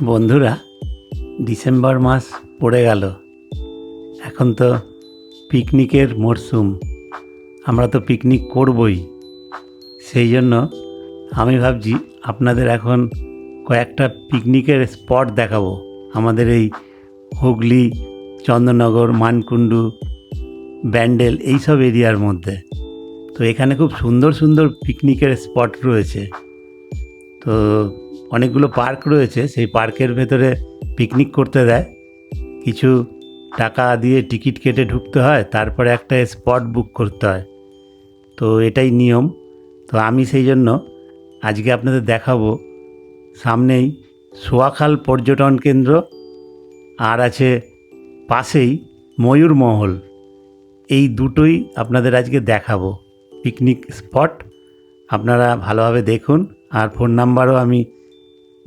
বন্ধুরা, ডিসেম্বর মাস পড়ে গেল। এখন তো পিকনিকের মরশুম আমরা তো পিকনিক করবই। সেই জন্য আমি ভাবছি আপনাদের এখন কয়েকটা পিকনিকের স্পট দেখাবো। আমাদের এই হুগলি চন্দননগর মানকুণ্ডু, ব্যান্ডেল এইসব এরিয়ার মধ্যে। তো এখানে খুব সুন্দর সুন্দর পিকনিকের স্পট রয়েছে। তো অনেকগুলো পার্ক রয়েছে, সেই পার্কের ভেতরে পিকনিক করতে দেয়। কিছু টাকা দিয়ে টিকিট কেটে ঢুকতে হয়, তারপরে একটা স্পট বুক করতে হয়। তো এটাই নিয়ম। তো আমি সেই জন্য আজকে আপনাদের দেখাবো, সামনেই সোয়াখাল পর্যটন কেন্দ্র, আর আছে পাশেই ময়ূরমহল এই দুটোই আপনাদের আজকে দেখাবো। পিকনিক স্পট আপনারা ভালোভাবে দেখুন, আর ফোন নাম্বারও আমি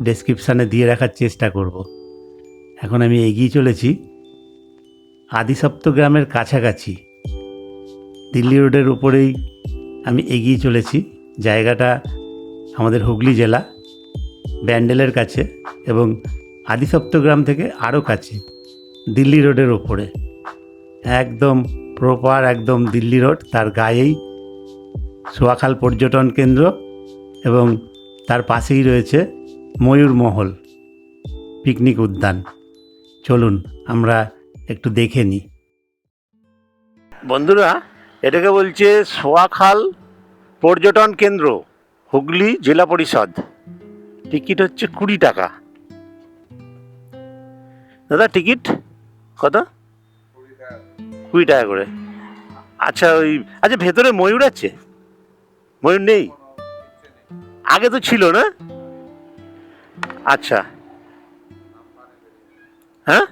ডেসক্রিপশানে দিয়ে রাখার চেষ্টা করব। এখন আমি এগিয়ে চলেছি আদিসপ্ত গ্রামের কাছাকাছি। দিল্লি রোডের উপরেই আমি এগিয়ে চলেছি। জায়গাটা আমাদের হুগলি জেলা, ব্যান্ডেলের কাছে এবং আদিসপ্তগ্রাম থেকে আরও কাছে, দিল্লি রোডের ওপরে একদম প্রপার একদম দিল্লি রোড, তার গায়েই সোয়াখাল পর্যটন কেন্দ্র এবং তার পাশেই রয়েছে ময়ূরমহল পিকনিক উদ্যান। চলুন, আমরা একটু দেখে নিই। বন্ধুরা, এটাকে বলছে সোয়াখাল পর্যটন কেন্দ্র, হুগলি জেলা পরিষদ। টিকিট হচ্ছে কুড়ি টাকা। দাদা, টিকিট কত? কুড়ি টাকা করে। আচ্ছা ওই আচ্ছা ভেতরে ময়ূর আছে? ময়ূর নেই? আগে তো ছিল না? আচ্ছা। হ্যাঁ?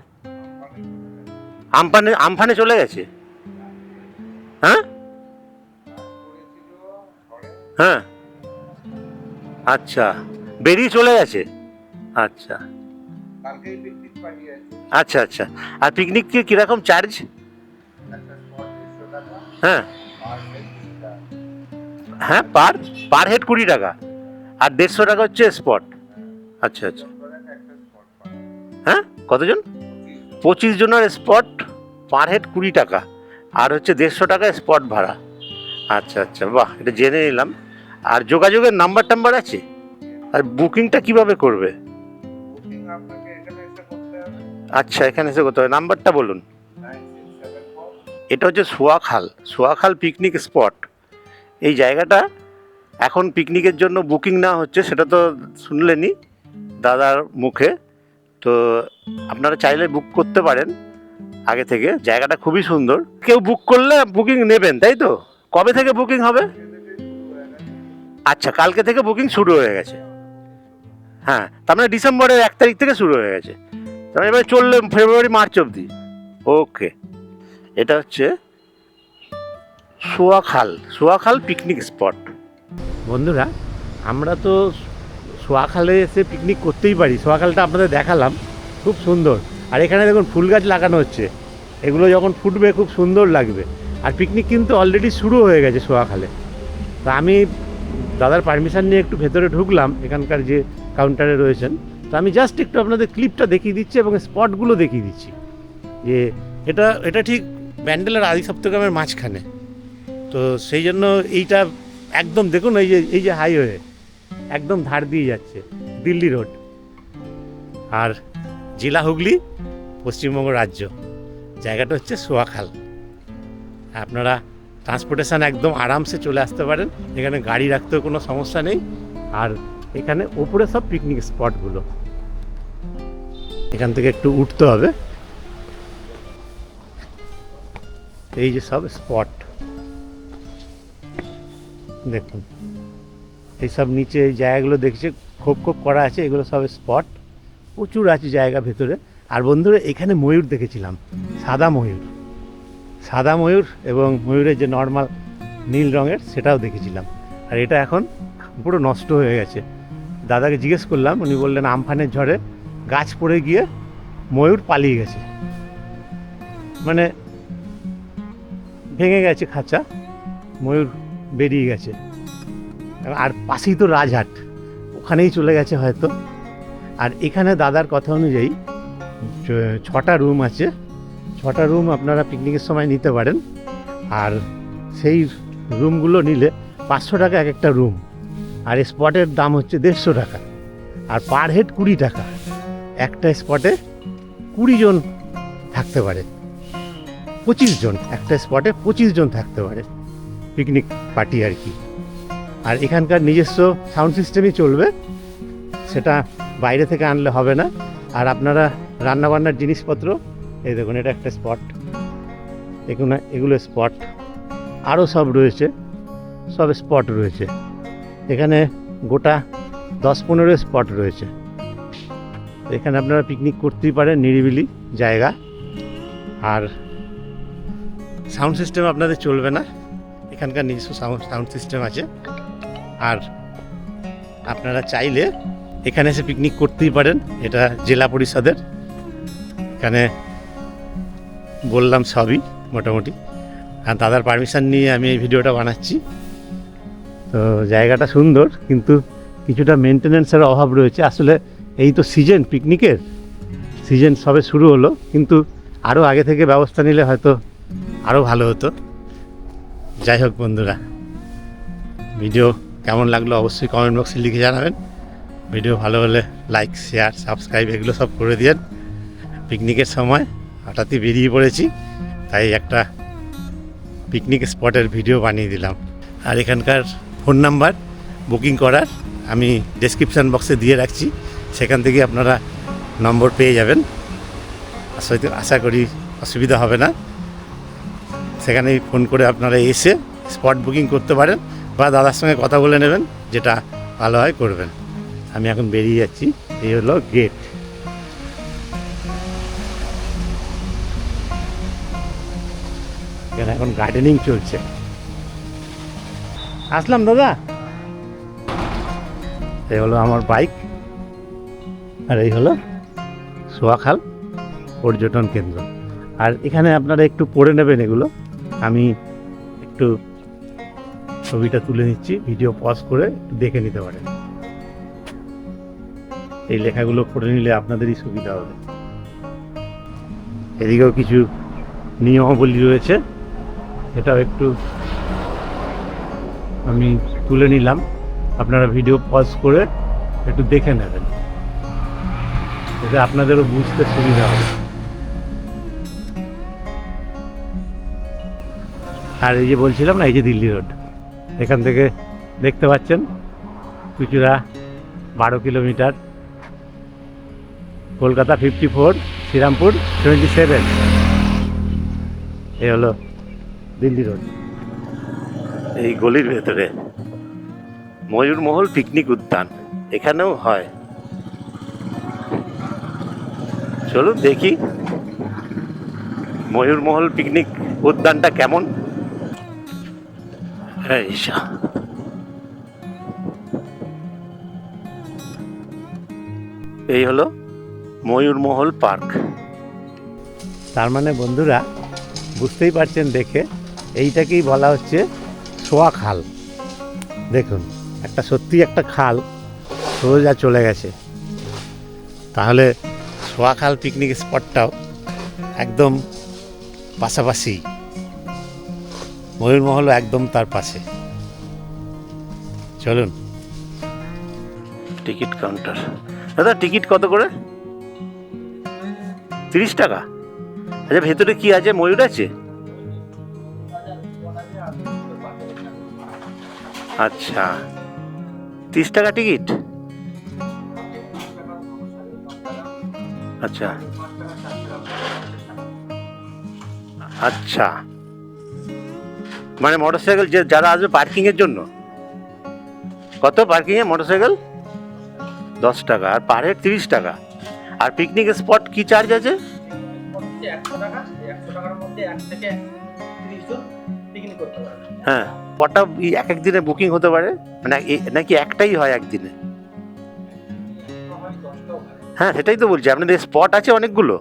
আমফানে আমফানে চলে গেছে? হ্যাঁ? হ্যাঁ। আচ্ছা বেরিয়ে চলে গেছে? আচ্ছা। আচ্ছা আচ্ছা। আর পিকনিক কি, কীরকম চার্জ হ্যাঁ। হ্যাঁ পার পার হেড কুড়ি টাকা। আর দেড়শো টাকা হচ্ছে স্পট আচ্ছা আচ্ছা। হ্যাঁ? কতজন? পঁচিশ জনের স্পট পার হেড কুড়ি টাকা। আর হচ্ছে দেড়শো টাকা স্পট ভাড়া। আচ্ছা আচ্ছা বাহ, এটা জেনে নিলাম। আর যোগাযোগের নাম্বার টাম্বার আছে? আর বুকিংটা কীভাবে করবে? আচ্ছা এখানে এসে করতে হবে। নাম্বারটা বলুন। এটা হচ্ছে সোয়াখাল। সোয়াখাল পিকনিক স্পট এই জায়গাটা এখন পিকনিকের জন্য বুকিং না হচ্ছে, সেটা তো শুনলেনই। দাদার মুখে। তো আপনারা চাইলে বুক করতে পারেন আগে থেকে। জায়গাটা খুবই সুন্দর। কেউ বুক করলে বুকিং নেবেন, তাই তো? কবে থেকে বুকিং হবে? আচ্ছা কালকে থেকে বুকিং শুরু হয়ে গেছে। হ্যাঁ তার মানে ডিসেম্বরের এক তারিখ থেকে শুরু হয়ে গেছে। তার মানে এবার চললে ফেব্রুয়ারি, মার্চ অবধি। ওকে। এটা হচ্ছে সোয়াখাল। সোয়াখাল পিকনিক স্পট বন্ধুরা, আমরা তো সোয়াখালে এসে পিকনিক করতেই পারি। সোয়াখালটা আপনাদের দেখালাম, খুব সুন্দর। আর এখানে দেখুন ফুল গাছ লাগানো হচ্ছে। এগুলো যখন ফুটবে খুব সুন্দর লাগবে। আর পিকনিক কিন্তু অলরেডি শুরু হয়ে গেছে সোয়াখালে। তা আমি দাদার পারমিশন নিয়ে একটু ভেতরে ঢুকলাম, এখানকার যে কাউন্টারে রয়েছেন। তো আমি জাস্ট একটু আপনাদের ক্লিপটা দেখিয়ে দিচ্ছি এবং স্পটগুলো দেখিয়ে দিচ্ছি। যে এটা এটা ঠিক ব্যান্ডেলের আদি সপ্তগ্রামের মাঝখানে। তো সেই জন্য এইটা একদম, দেখুন এই যে এই যে হাইওয়ে একদম ধার দিয়ে যাচ্ছে, দিল্লি রোড। আর জেলা হুগলি, পশ্চিমবঙ্গ রাজ্য। জায়গাটা হচ্ছে সোয়াখাল। আপনারা ট্রান্সপোর্টেশন একদম আরামসে চলে আসতে পারেন, এখানে গাড়ি রাখতেও কোনো সমস্যা নেই। আর এখানে ওপরে সব পিকনিক স্পটগুলো এখান থেকে একটু উঠতে হবে। এই যে সব স্পট দেখুন। এইসব নিচে জায়গাগুলো দেখছে খোপ খোপ করা আছে, এগুলো সব স্পট প্রচুর আছে জায়গা ভেতরে। আর বন্ধুরা, এখানে ময়ূর দেখেছিলাম, সাদা ময়ূর। সাদা ময়ূর এবং ময়ূরের যে নর্মাল নীল রঙের, সেটাও দেখেছিলাম। আর এটা এখন পুরো নষ্ট হয়ে গেছে। দাদাকে জিজ্ঞেস করলাম, উনি বললেন, আমফানের ঝড়ে গাছ পড়ে গিয়ে ময়ূর পালিয়ে গেছে। মানে ভেঙে গেছে খাঁচা, ময়ূর বেরিয়ে গেছে। আর পাশেই তো রাজহাট। ওখানেই চলে গেছে হয়তো। আর এখানে দাদার কথা অনুযায়ী ছটা রুম আছে। ছটা রুম আপনারা পিকনিকের সময় নিতে পারেন। আর সেই রুমগুলো নিলে পাঁচশো টাকা এক একটা রুম। আর স্পটের দাম হচ্ছে দেড়শো টাকা। আর পার হেড কুড়ি টাকা। একটা স্পটে কুড়ি জন থাকতে পারে। পঁচিশ জন। একটা স্পটে পঁচিশ জন থাকতে পারে। পিকনিক পার্টি আর কি। আর এখানকার নিজস্ব সাউন্ড সিস্টেমই চলবে। সেটা বাইরে থেকে আনলে হবে না। আর আপনারা রান্নাবান্নার জিনিসপত্র, এই দেখুন, এটা একটা স্পট এগুলো এগুলো স্পট আরও সব রয়েছে, সব স্পট রয়েছে। এখানে গোটা দশ পনেরো স্পট রয়েছে। এখানে আপনারা পিকনিক করতেই পারেন, নিরিবিলি জায়গা। আর সাউন্ড সিস্টেম আপনাদের চলবে না। এখানকার নিজস্ব সাউন্ড সাউন্ড সিস্টেম আছে। আর আপনারা চাইলে এখানে এসে পিকনিক করতেই পারেন। এটা জেলা পরিষদের। এখানে বললাম সবই, মোটামুটি। আর দাদার পারমিশন নিয়ে আমি এই ভিডিওটা বানাচ্ছি। তো জায়গাটা সুন্দর, কিন্তু কিছুটা মেনটেনেন্সের অভাব রয়েছে। আসলে এই তো সিজন পিকনিকের সিজন সবে শুরু হলো, কিন্তু আরও আগে থেকে ব্যবস্থা নিলে হয়তো আরও ভালো হতো। যাই হোক বন্ধুরা ভিডিও কেমন লাগল অবশ্যই কমেন্ট বক্সে লিখে জানাবেন। ভিডিও ভালো হলে লাইক শেয়ার সাবস্ক্রাইব এগুলো সব করে দিয়েন। পিকনিকের সময় হঠাৎই বেরিয়ে পড়েছি, তাই একটা পিকনিক স্পটের ভিডিও বানিয়ে দিলাম। আর এখানকার ফোন নাম্বার বুকিং করার আমি ডেসক্রিপশান বক্সে দিয়ে রাখছি, সেখান থেকে আপনারা নম্বর পেয়ে যাবেন। আশা আশা করি অসুবিধা হবে না। সেখানেই ফোন করে আপনারা এসে স্পট বুকিং করতে পারেন। বা দাদার সঙ্গে কথা বলে নেবেন, যেটা ভালো হয় করবেন। আমি এখন বেরিয়ে যাচ্ছি, এই হলো গেট এখানে এখন গার্ডেনিং চলছে। আসলাম দাদা। এই হলো আমার বাইক আর এই হলো সোয়াখাল পর্যটন কেন্দ্র। আর এখানে আপনারা একটু পড়ে নেবেন এগুলো। আমি একটু ছবিটা তুলে নিচ্ছি ভিডিও পজ করে একটু দেখে নিতে পারেন। এই লেখাগুলো পড়ে নিলে আপনাদেরই সুবিধা হবে। এদিকেও কিছু নিয়মাবলী রয়েছে, এটাও একটু আমি তুলে নিলাম। আপনারা ভিডিও পজ করে একটু দেখে নেবেন। এতে আপনাদেরও বুঝতে সুবিধা হবে। আর এই যে বলছিলাম না, এই যে দিল্লি রোড। এখান থেকে দেখতে পাচ্ছেন চুচুড়া বারো kilometre. Kolkata fifty four Serampore twenty seven এ হলো দিল্লি রোড এই গলির ভেতরে ময়ূরমহল পিকনিক উদ্যান, এখানেও হয়। চলুন দেখি ময়ূরমহল পিকনিক উদ্যানটা কেমন। এই সা। এই হলো ময়ূরমহল পার্ক। তার মানে বন্ধুরা, বুঝতেই পারছেন দেখে, এইটাকেই বলা হচ্ছে সোয়া খাল। দেখুন, একটা সত্যি একটা খাল, সোজা চলে গেছে। তাহলে সোয়াখাল পিকনিক স্পটটাও একদম পাশাপাশি ময়ূরমহলও একদম তার পাশে। চলুন। Ticket counter. দাদা, টিকিট কত করে? তিরিশ টাকা। আচ্ছা ভেতরে কি আছে? ময়ূর আছে? আচ্ছা। তিরিশ টাকা টিকিট? আচ্ছা। আচ্ছা। মানে মোটরসাইকেল যে যারা আসবে পার্কিং এর জন্য। কত পার্কিং এ মোটরসাইকেল? দশ টাকা, আর পার হেড তিরিশ টাকা। আর পিকনিক স্পট কি চার্জ আছে? হ্যাঁ কটা এক এক দিনে বুকিং হতে পারে। মানে নাকি একটাই হয় একদিনে? হ্যাঁ সেটাই তো বলছি। আপনাদের স্পট আছে অনেকগুলো?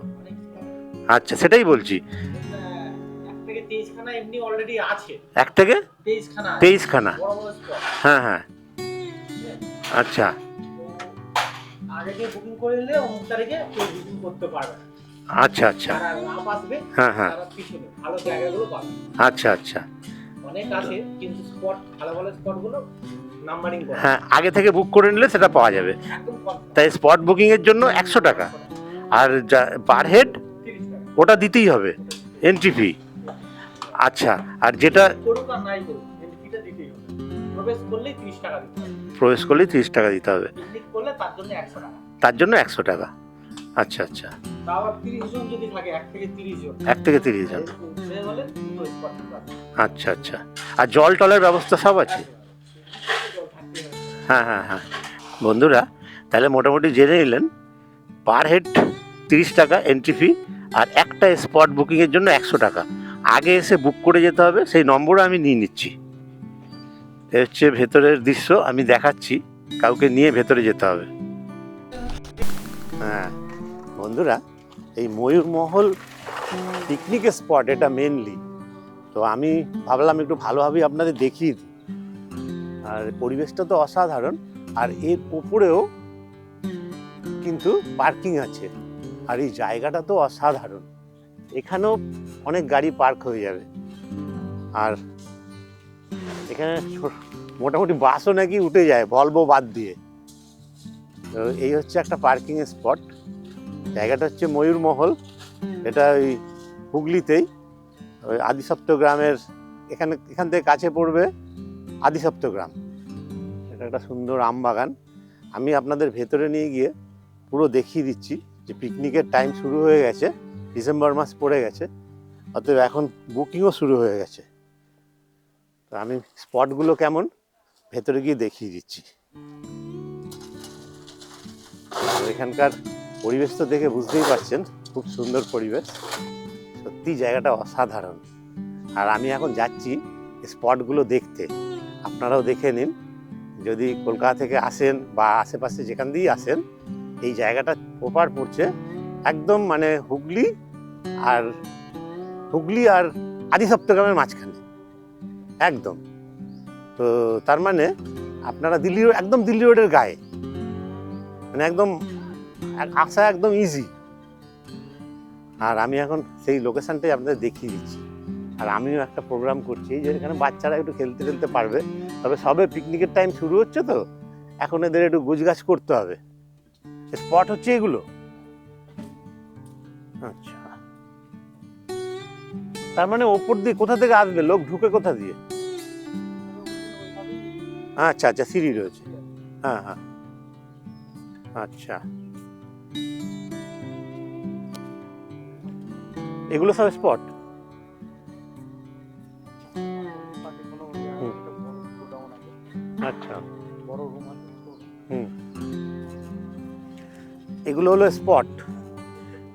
আচ্ছা সেটাই বলছি। খানা এমনি অলরেডি আছে। এক থেকে? তেইশ খানা বড় স্পট হ্যাঁ হ্যাঁ। আচ্ছা। আগে থেকে বুকিং করে নিলে অমুক তারিখে কেউ বুকিং করতে পারবে আচ্ছা আচ্ছা। হ্যাঁ হ্যাঁ। পিছনে ভালো জায়গাগুলো পাবে। আচ্ছা আচ্ছা। অনেক আছে কিন্তু স্পট ভালো ভালো স্পটগুলো নাম্বারিং হ্যাঁ আগে থেকে বুক করে নিলে সেটা পাওয়া যাবে। তাই স্পট বুকিংয়ের জন্য একশো টাকা। আর পার হেড ওটা দিতেই হবে এন্ট্রি ফি আচ্ছা আর যেটা প্রবেশ করলেই 30 টাকা দিতে হবে। তিরিশ টাকা দিতে হবে। তার জন্য 100 টাকা। তার জন্য একশো টাকা। আচ্ছা আচ্ছা। তাও আবার 30 জন যদি থাকে এক থেকে 30 জন। এক থেকে তিরিশ জন। আচ্ছা আচ্ছা। আর জল টলের ব্যবস্থা সব আছে? হ্যাঁ হ্যাঁ হ্যাঁ। বন্ধুরা তাহলে মোটামুটি জেনে নিলেন পার হেড তিরিশ টাকা এন্ট্রি ফি আর একটা স্পট বুকিংয়ের জন্য একশো টাকা। আগে এসে বুক করে যেতে হবে, সেই নম্বরও আমি নিয়ে নিচ্ছি। এ হচ্ছে ভেতরের দৃশ্য, আমি দেখাচ্ছি, কাউকে নিয়ে ভেতরে যেতে হবে। হ্যাঁ বন্ধুরা, এই ময়ূরমহল পিকনিক স্পট এটা মেনলি তো আমি ভাবলাম একটু ভালোভাবেই আপনাদের দেখিয়ে দিই। আর পরিবেশটা তো অসাধারণ, আর এর উপরেও কিন্তু পার্কিং আছে। আর এই জায়গাটা তো অসাধারণ। এখানেও অনেক গাড়ি পার্ক হয়ে যাবে। আর এখানে মোটামুটি বাসও নাকি উঠে যায় ভলভো বাদ দিয়ে। তো এই হচ্ছে একটা পার্কিং স্পট জায়গাটা হচ্ছে ময়ূরমহল এটা ওই হুগলিতেই। ওই আদিসপ্ত গ্রামের এখানে, এখান থেকে কাছে পড়বে আদিসপ্ত গ্রাম। এটা একটা সুন্দর আম বাগান। আমি আপনাদের ভেতরে নিয়ে গিয়ে পুরো দেখিয়ে দিচ্ছি যে পিকনিকের টাইম শুরু হয়ে গেছে। ডিসেম্বর মাস পড়ে গেছে, অতএব এখন বুকিংও শুরু হয়ে গেছে। তো আমি স্পটগুলো কেমন? ভেতরে গিয়ে দেখিয়ে দিচ্ছি। এখানকার পরিবেশ তো দেখে বুঝতেই পারছেন, খুব সুন্দর পরিবেশ। সত্যি জায়গাটা অসাধারণ। আর আমি এখন যাচ্ছি স্পটগুলো দেখতে। আপনারাও দেখে নিন। যদি কলকাতা থেকে আসেন বা আশেপাশে যেখান দিয়েই আসেন, এই জায়গাটা ওপার পড়ছে। একদম মানে হুগলি আর হুগলি আর আদি সপ্তগ্রামের মাঝখানে। একদম। তো তার মানে আপনারা দিল্লি একদম দিল্লি রোডের গায়ে। মানে একদম এক- আসা একদম ইজি আর আমি এখন সেই লোকেশনটাই আপনাদের দেখিয়ে দিচ্ছি। আর আমিও একটা প্রোগ্রাম করছি যে এখানে বাচ্চারা একটু খেলতে খেলতে পারবে। তবে সবে পিকনিকের টাইম শুরু হচ্ছে তো। এখন এদের একটু গুজগাছ করতে হবে। স্পট হচ্ছে এগুলো। আচ্ছা। তার মানে ওপর দিয়ে কোথা থেকে আসবে? লোক ঢুকে কোথা দিয়ে? আচ্ছা আচ্ছা সিঁড়ি রয়েছে। হ্যাঁ হ্যাঁ। আচ্ছা। এগুলো সব স্পট? আচ্ছা। এগুলো হলো স্পট।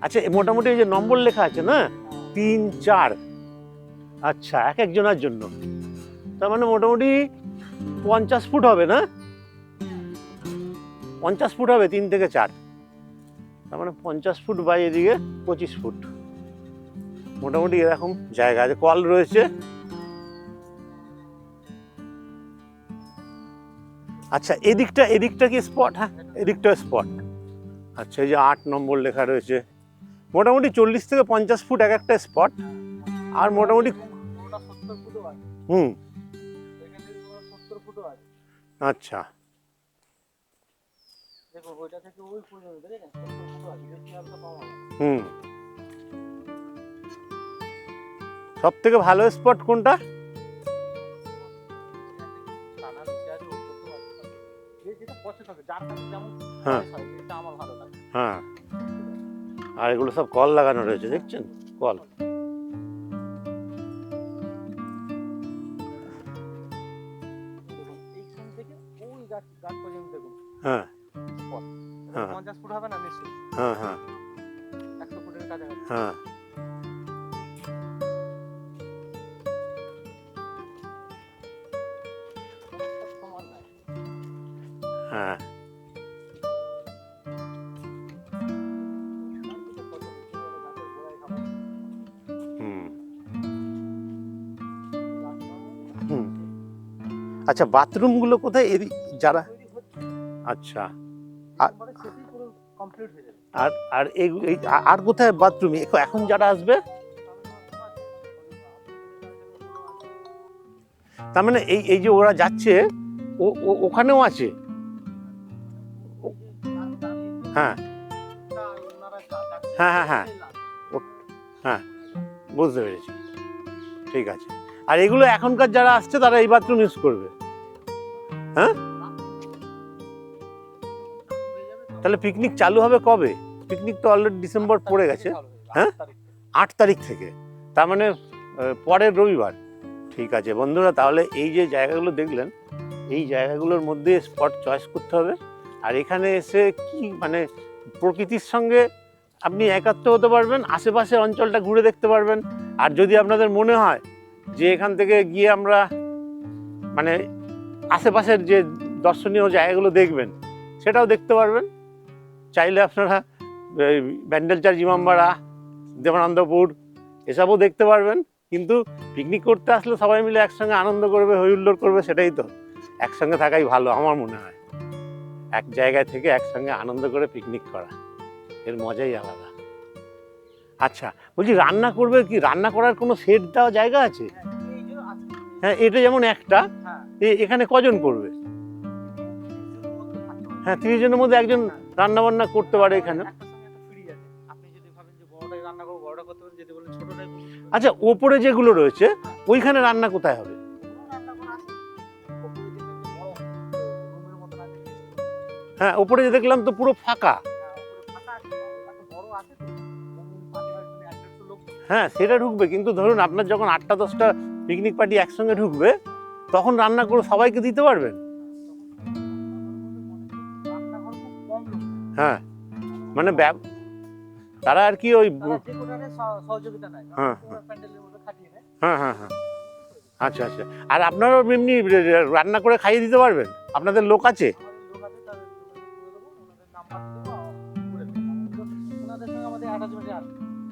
আচ্ছা মোটামুটি ওই যে নম্বর লেখা আছে না? তিন, চার। আচ্ছা এক একজনের জন্য। তার মানে মোটামুটি পঞ্চাশ ফুট হবে না? পঞ্চাশ ফুট হবে, তিন থেকে চার। তার মানে পঞ্চাশ ফুট বাই এদিকে পঁচিশ ফুট। মোটামুটি এরকম জায়গা আছে, কল রয়েছে। আচ্ছা এদিকটা এদিকটা কি স্পট হ্যাঁ এদিকটা স্পট আচ্ছা এই যে আট নম্বর লেখা রয়েছে। মোটামুটি চল্লিশ থেকে পঞ্চাশ ফুট এক একটা স্পট আর মোটামুটি হুম। আচ্ছা। হুম সব থেকে ভালো স্পট কোনটা? হ্যাঁ। হয়, আর এগুলো সব কল লাগানো রয়েছে দেখছেন? কল। আচ্ছা বাথরুমগুলো কোথায়? এদি যারা আচ্ছা। আর আর এই আর কোথায় বাথরুম? এখন যারা আসবে? তার মানে এই এই যে ওরা যাচ্ছে ও ও- ওখানেও আছে? হ্যাঁ। হ্যাঁ, হ্যাঁ, হ্যাঁ। হ্যাঁ বুঝতে পেরেছি। ঠিক আছে। আর এগুলো এখনকার যারা আসছে তারা এই বাথরুম ইউজ করবে? হ্যাঁ? তাহলে পিকনিক চালু হবে কবে? পিকনিক তো অলরেডি ডিসেম্বর পড়ে গেছে। হ্যাঁ? আট তারিখ থেকে। তার মানে পরের রবিবার। ঠিক আছে বন্ধুরা, তাহলে এই যে জায়গাগুলো দেখলেন, এই জায়গাগুলোর মধ্যে স্পট চয়েস করতে হবে। আর এখানে এসে কি মানে প্রকৃতির সঙ্গে আপনি একাত্ম হতে পারবেন আশেপাশের অঞ্চলটা ঘুরে দেখতে পারবেন। আর যদি আপনাদের মনে হয় যে এখান থেকে গিয়ে আমরা মানে আশেপাশের যে দর্শনীয় জায়গাগুলো দেখবেন সেটাও দেখতে পারবেন। চাইলে আপনারা এই ব্যান্ডেলচার জিমাম্বাড়া দেবানন্দপুর এসবও দেখতে পারবেন। কিন্তু পিকনিক করতে আসলে সবাই মিলে একসঙ্গে আনন্দ করবে হই হুল্লোড় করবে সেটাই তো। একসঙ্গে থাকাই ভালো আমার মনে হয়। এক জায়গায় থেকে একসঙ্গে আনন্দ করে পিকনিক করা এর মজাই আলাদা। আচ্ছা বলছি রান্না করবে কি? রান্না করার কোনো সেট দেওয়া জায়গা আছে? হ্যাঁ এটা যেমন একটা হ্যাঁ। এখানে কজন করবে হ্যাঁ তিরিশ জনের মধ্যে একজন রান্না বান্না করতে পারে এখানে। আচ্ছা ওপরে যেগুলো রয়েছে, ওইখানে রান্না কোথায় হবে? হ্যাঁ ওপরে যে দেখলাম তো পুরো ফাঁকা। হ্যাঁ সেটা ঢুকবে। কিন্তু ধরুন আপনার যখন আটটা দশটা পিকনিক পার্টি একসঙ্গে ঢুকবে তখন রান্না করে সবাইকে দিতে পারবেন। হ্যাঁ। মানে তারা আর কি ওই হ্যাঁ, হ্যাঁ হ্যাঁ হ্যাঁ। আচ্ছা আচ্ছা। আর আপনারাও এমনি রান্না করে খাইয়ে দিতে পারবেন? আপনাদের লোক আছে।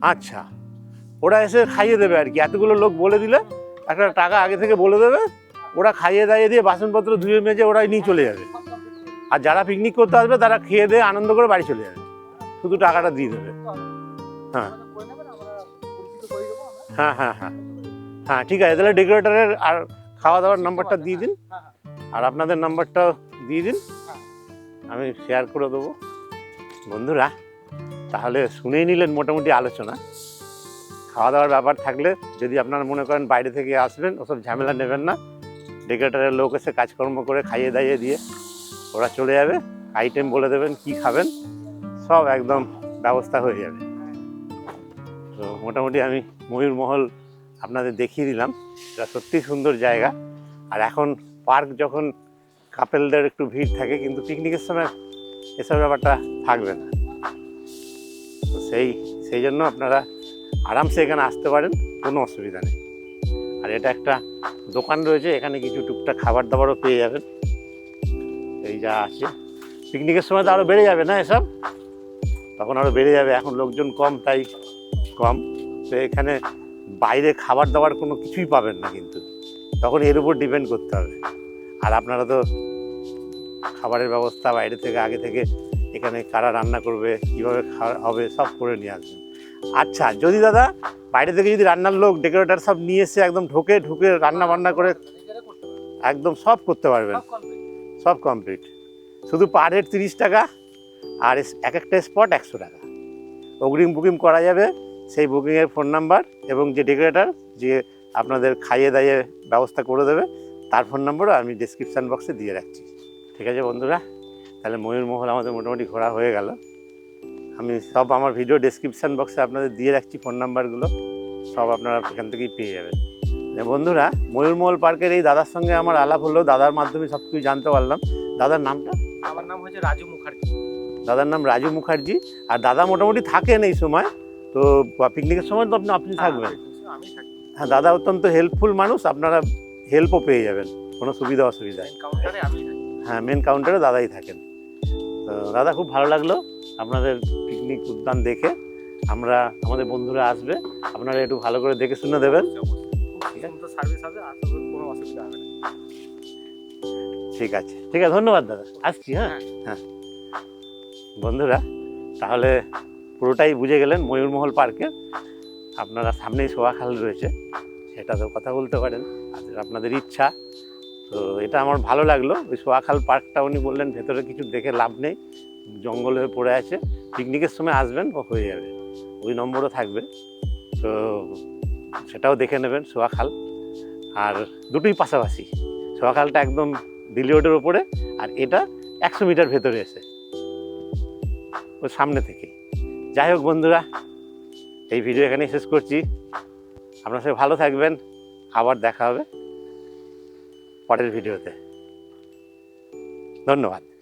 আচ্ছা। ওরা এসে খাইয়ে দেবে আর কি। এতগুলো লোক বলে দিলে একটা টাকা আগে থেকে বলে দেবে ওরা খাইয়ে দাইয়ে দিয়ে বাসনপত্র ধুয়ে মেজে ওরাই নিয়ে চলে যাবে। আর যারা পিকনিক করতে আসবে, তারা খেয়ে দিয়ে আনন্দ করে বাড়ি চলে যাবে। শুধু টাকাটা দিয়ে দেবে। হ্যাঁ। হ্যাঁ হ্যাঁ হ্যাঁ। হ্যাঁ ঠিক আছে। তাহলে ডেকোরেটরের আর খাওয়া দাওয়ার নাম্বারটা দিয়ে দিন। আর আপনাদের নাম্বারটাও দিয়ে দিন। আমি শেয়ার করে দেবো। বন্ধুরা, তাহলে শুনেই নিলেন মোটামুটি আলোচনা। খাওয়া দাওয়ার ব্যাপার থাকলে যদি আপনারা মনে করেন বাইরে থেকে আসবেন, ওসব ঝামেলা নেবেন না। ডেকোরেটরের লোক এসে কাজকর্ম করে খাইয়ে দাইয়ে দিয়ে ওরা চলে যাবে। আইটেম বলে দেবেন, কি খাবেন, সব একদম ব্যবস্থা হয়ে যাবে। তো মোটামুটি আমি ময়ূরমহল আপনাদের দেখিয়ে দিলাম। এটা সত্যি সুন্দর জায়গা। আর এখন পার্ক যখন কাপেলদের একটু ভিড় থাকে, কিন্তু পিকনিকের সময় এসব ব্যাপারটা থাকবে না। তো সেই সেই জন্য আপনারা আরামসে এখানে আসতে পারেন, কোনো অসুবিধা নেই। আর এটা একটা দোকান রয়েছে, এখানে কিছু টুকটাক খাবার দাবারও পেয়ে যাবেন। এই যা আছে। পিকনিকের সময় তো আরও বেড়ে যাবে না এসব? তখন আরও বেড়ে যাবে, এখন লোকজন কম, তাই কম। তো এখানে বাইরে খাবার দাবার কোনো কিছুই পাবেন না কিন্তু। তখন এর উপর ডিপেন্ড করতে হবে। আর আপনারা তো খাবারের ব্যবস্থা বাইরে থেকে, আগে থেকে এখানে কারা রান্না করবে, কীভাবে খাওয়া হবে, সব করে নিয়ে আসবেন। আচ্ছা যদি দাদা বাইরে থেকে যদি রান্নার লোক ডেকোরেটর সব নিয়ে এসে একদম ঢোকে ঢুকে রান্না বান্না করে একদম সব করতে পারবেন। সব কমপ্লিট শুধু পার হেড তিরিশ টাকা আর এক একটা স্পট একশো টাকা। অগ্রিম বুকিং করা যাবে সেই বুকিংয়ের ফোন নাম্বার এবং যে ডেকোরেটর যে আপনাদের খাইয়ে দাইয়ে ব্যবস্থা করে দেবে তার ফোন নাম্বারও আমি ডিসক্রিপশান বক্সে দিয়ে রাখছি। ঠিক আছে বন্ধুরা? তাহলে ময়ূরমহল আমাদের মোটামুটি ঘোরা হয়ে গেল। আমি সব আমার ভিডিও ডেসক্রিপশান বক্সে আপনাদের দিয়ে রাখছি ফোন নাম্বারগুলো সব আপনারা এখান থেকেই পেয়ে যাবেন। বন্ধুরা ময়ূরমহল পার্কের এই দাদার সঙ্গে আমার আলাপ হলো দাদার মাধ্যমে সব কিছু জানতে পারলাম। দাদার নামটা? আমার নাম হচ্ছে রাজু মুখার্জি। দাদার নাম রাজু মুখার্জি আর দাদা মোটামুটি থাকেন এই সময় তো পিকনিকের সময় তো আপনি আপনি থাকবেন। হ্যাঁ, আমি থাকি। হ্যাঁ দাদা অত্যন্ত হেল্পফুল মানুষ আপনারা হেল্পও পেয়ে যাবেন কোনো সুবিধা অসুবিধা হ্যাঁ মেন কাউন্টারে দাদাই থাকেন। তো দাদা খুব ভালো লাগল আপনাদের পিকনিক উদ্যান দেখে আমরা আমাদের বন্ধুরা আসবে। আপনারা একটু ভালো করে দেখে শুনে দেবেন। খুব সুন্দর সার্ভিস হবে কোনো অসুবিধা হবে না। ঠিক আছে। ঠিক আছে ধন্যবাদ দাদা। আসছি হ্যাঁ? হ্যাঁ। বন্ধুরা তাহলে পুরোটাই বুঝে গেলেন ময়ূরমহল পার্কে। আপনারা সামনেই সোয়াখাল রয়েছে। সেটা তো কথা বলতে পারেন আপনাদের ইচ্ছা। তো এটা আমার ভালো লাগল। ওই সোয়াখাল পার্কটা উনি বললেন ভেতরে কিছু দেখে লাভ নেই। জঙ্গল হয়ে পড়ে আছে পিকনিকের সময় আসবেন, ও হয়ে যাবে। ওই নম্বরও থাকবে। তো সেটাও দেখে নেবেন, সোয়াখাল। আর দুটোই পাশাপাশি। সোয়াখালটা একদম দিল্লি রোডের ওপরে, আর এটা একশো মিটার ভেতরে এসে ওর সামনে থেকে যাই হোক বন্ধুরা, এই ভিডিও এখানেই শেষ করছি। আপনার সবাই ভালো থাকবেন। আবার দেখা হবে পরের ভিডিওতে। ধন্যবাদ।